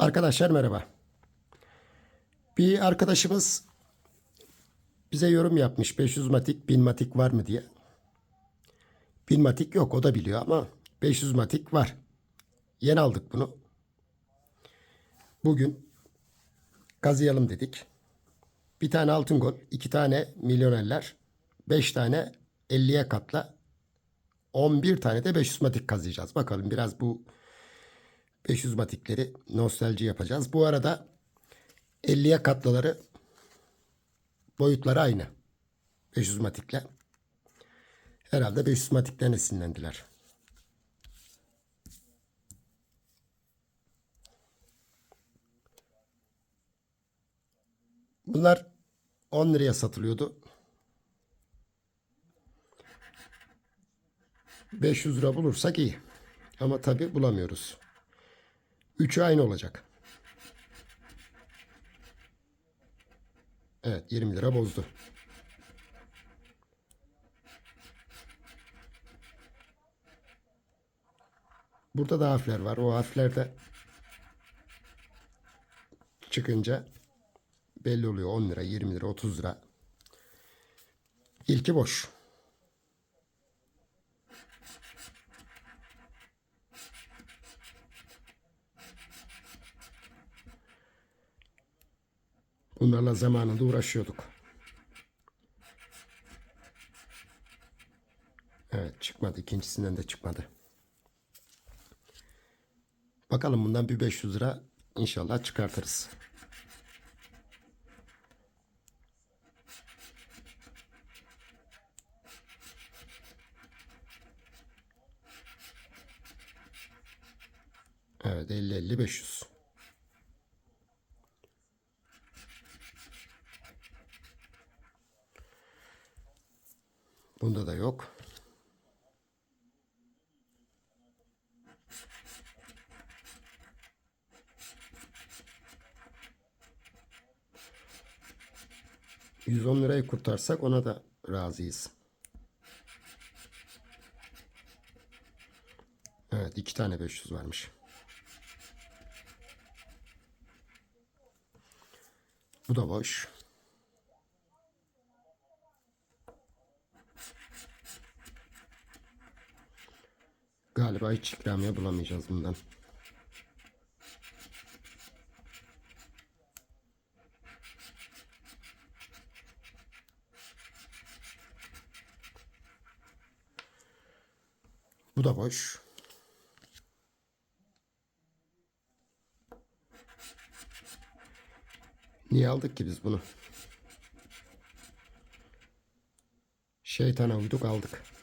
Arkadaşlar merhaba. Bir arkadaşımız bize yorum yapmış 500 matik 1000 matik var mı diye. 1000 matik yok o da biliyor ama 500 matik var. Yeni aldık bunu. Bugün kazıyalım dedik. Bir tane altın gol, iki tane milyonerler, beş tane 50'ye katla, 11 tane de 500 matik kazıyacağız. Bakalım biraz bu 500 matikleri nostalji yapacağız. Bu arada 50'ye katlaları boyutları aynı. 500 matikle. Herhalde 500 matikten esinlendiler. Bunlar 10 liraya satılıyordu. 500 lira bulursak iyi. Ama tabi bulamıyoruz. Üçü aynı olacak. Evet 20 lira bozdu. Burada da harfler var. O harfler de çıkınca belli oluyor. 10 lira, 20 lira, 30 lira. İlki boş. Bunlarla zamanında uğraşıyorduk. Evet çıkmadı. İkincisinden de çıkmadı. Bakalım bundan bir 500 lira inşallah çıkartırız. Evet 50 50 500. Bunda da yok. ...110 lirayı kurtarsak ona da razıyız. Evet iki tane 500 varmış. Bu da boş. Galiba hiç ikramiye bulamayacağız bundan. Bu da boş. Niye aldık ki biz bunu? Şeytana uyduk aldık.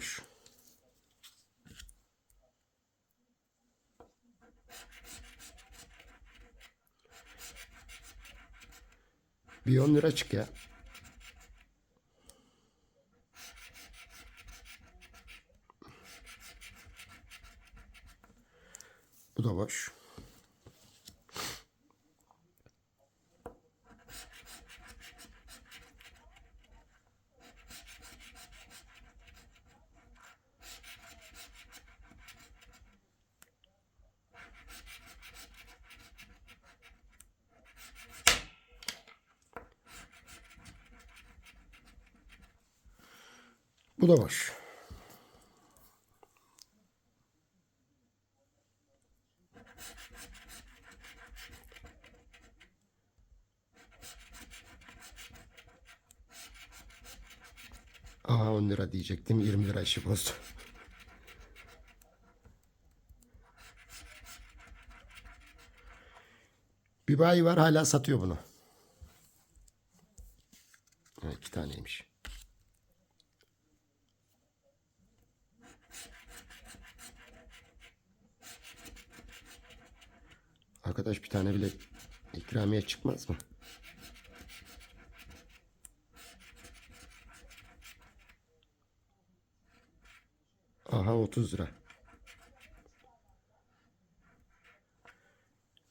Boş. Bir 10 lira çık ya. Bu da boş. Bu da boş. Aha 10 lira diyecektim. 20 lira işi bozdu. Bir bayi var hala satıyor bunu. Ha, iki taneymiş. Arkadaş bir tane bile ikramiye çıkmaz mı? Aha 30 lira.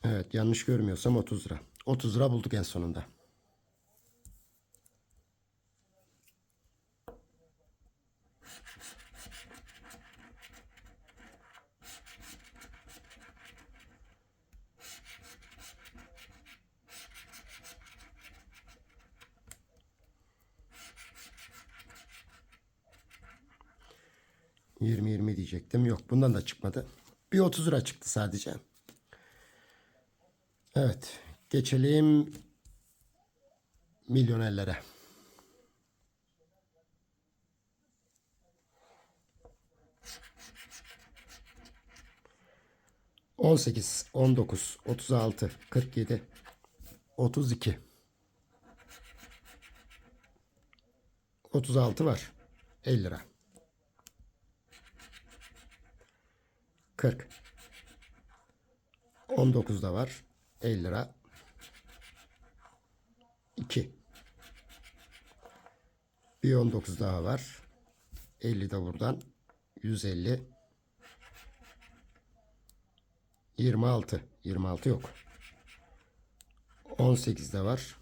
Evet yanlış görmüyorsam 30 lira. 30 lira bulduk en sonunda. 20-20 diyecektim. Yok bundan da çıkmadı. Bir 30 lira çıktı sadece. Evet. Geçelim milyonerlere. On sekiz, on dokuz, otuz altı, kırk yedi, otuz iki. Otuz altı var. Elli lira. Kırk. On dokuzda var. Elli lira. 2. Bir 19 daha var. 50 de buradan. 150. 26. 26 yok. 18 de var.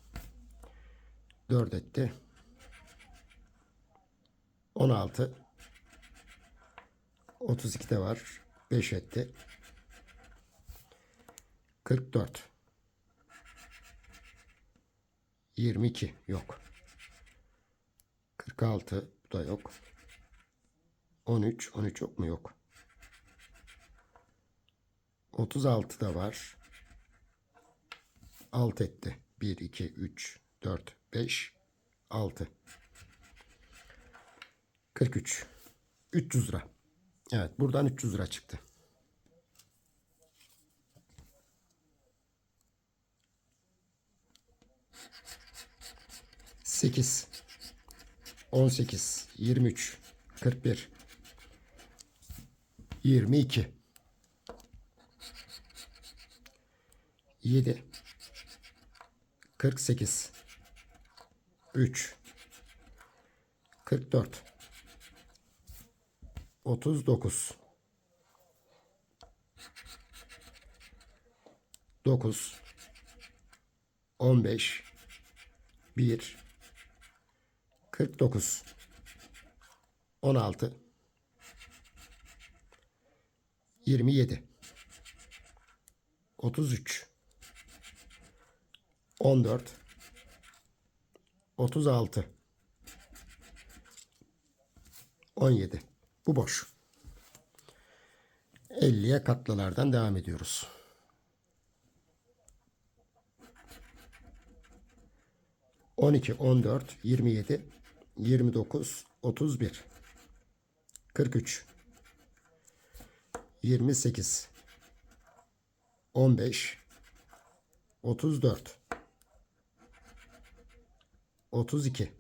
4 etti. 16. 32 de var. 5 etti. 44. 22 yok. 46 bu da yok. 13 13 yok mu yok. 36 da var. 6 etti. 1 2 3 4 5 6 43 300 lira. Evet buradan 300 lira çıktı. Sekiz, on sekiz, yirmi üç, kırk bir, yirmi iki, yedi, kırk sekiz, üç, kırk dört, otuz dokuz, dokuz, on beş, bir, 49 16 27 33 14 36 17 Bu boş. 50'ye katlılardan devam ediyoruz. 12, 14, 27, 29, 31, 43, 28, 15, 34, 32,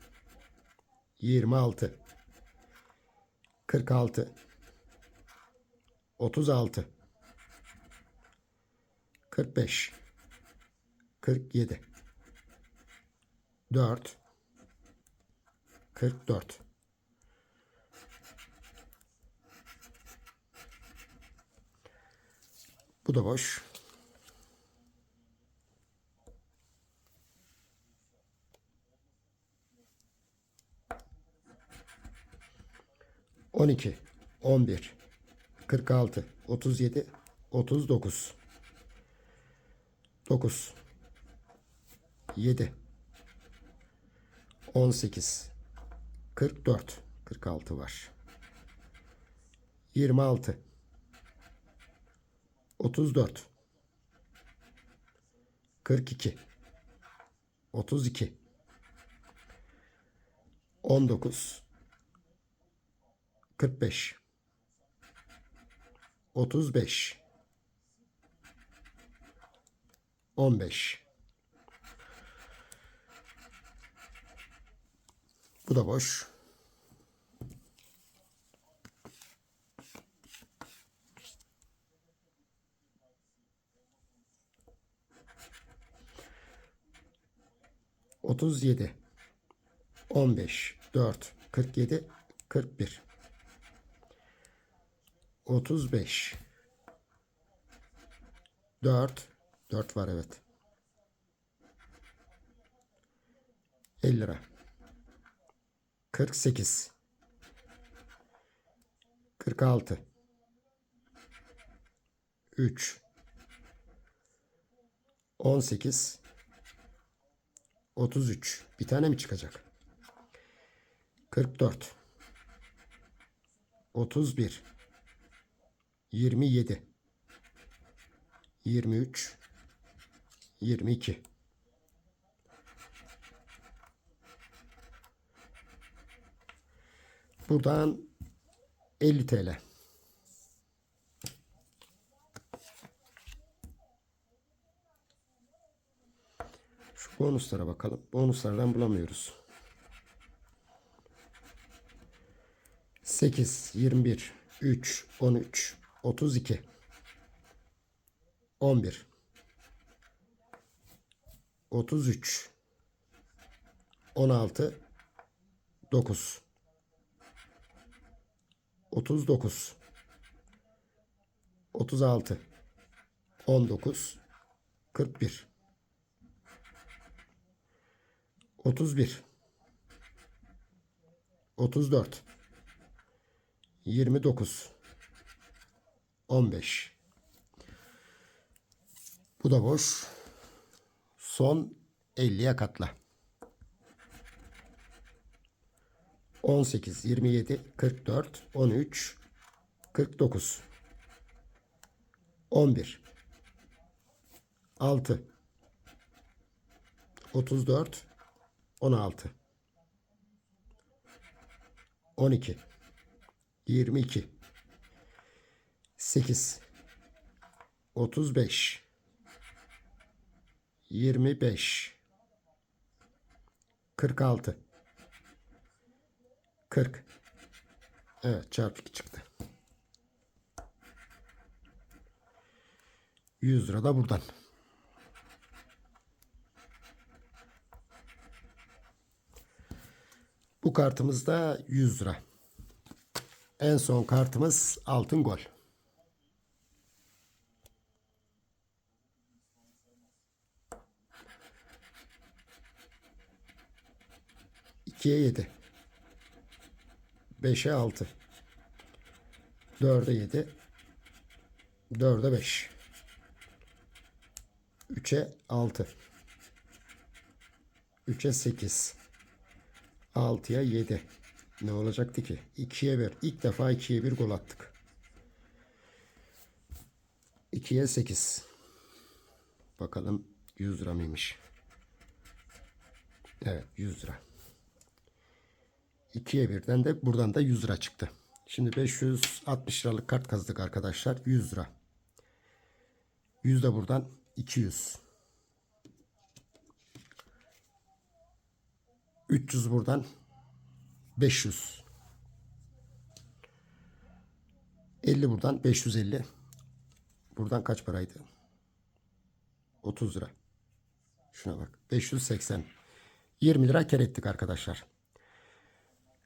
26, 46, 36, 45, 47, 4 44 Bu da boş. On iki, on bir, kırk altı, otuz yedi, otuz dokuz, dokuz, yedi, 18 44 46 var. 26 34 42 32 19 45 35 15 Bu da boş. Otuz yedi, on beş, dört, kırk yedi, kırk bir, otuz beş, dört, dört var evet, elli lira. 48 46 3 18 33 bir tane mi çıkacak? 44 31 27 23 22 Buradan 50 TL. Şu bonuslara bakalım. Bonuslardan bulamıyoruz. 8, 21, 3, 13, 32, 11, 33, 16, 9, 39, 36, 19, 41, 31, 34, 29 15 Bu da boş. Son 50'ye katla. 18 27 44 13 49 11 6 34 16 12 22 8 35 25 46 40 Evet çarpı 2 çıktı. 100 lira da buradan. Bu kartımızda 100 lira. En son kartımız altın gol. İkiye yedi. Beşe altı. Dörde yedi. Dörde beş. Üçe altı. Üçe sekiz. Altıya yedi. Ne olacaktı ki? 2'ye 1. İlk defa 2'ye 1 gol attık. 2'ye 8. Bakalım 100 lira mıymış? Evet 100 lira. 2'ye 1'den de buradan da 100 lira çıktı. Şimdi 560 liralık kart kazdık arkadaşlar. 100 lira. 100 de buradan 200. 300 buradan 500. 50 buradan 550. Buradan kaç paraydı? 30 lira. Şuna bak. 580. 20 lira kar ettik arkadaşlar.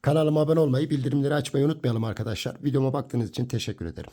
Kanalıma abone olmayı, bildirimleri açmayı unutmayalım arkadaşlar. Videoma baktığınız için teşekkür ederim.